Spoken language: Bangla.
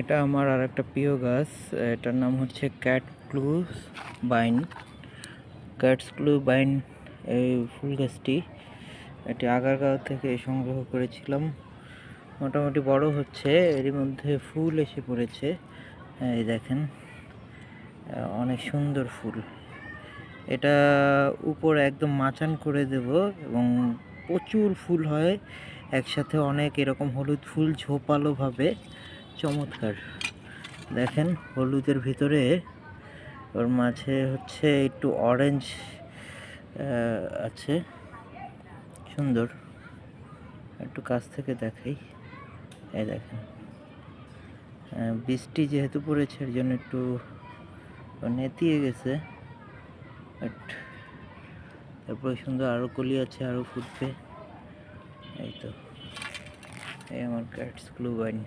এটা আমার আর একটা প্রিয় গাছ। এটার নাম হচ্ছে cat claw vine. Cat's claw vine এই ফুল গাছটি। এটি আগারগাঁও থেকে সংগ্রহ করেছিলাম। মোটামুটি বড় হচ্ছে, এরই মধ্যে ফুল এসে পড়েছে। এই দেখেন, অনেক সুন্দর ফুল। এটা উপরে একদম মাচান করে দেব এবং প্রচুর ফুল হয়। একসাথে অনেক এরকম হলুদ ফুল ঝোপালোভাবে চমৎকার। দেখেন, হলুদের ভিতরে ওর মাঝে হচ্ছে একটু অরেঞ্জ আছে। সুন্দর। একটু কাছ থেকে দেখাই। এই দেখেন। বৃষ্টি যেহেতু পড়েছে, এর জন্য একটু নেতিয়ে গেছে। বাট তারপরে সুন্দর আরও কলি আছে আরও ফুটবে। এই তো। এই আমার ক্যাটস গ্লু বাইন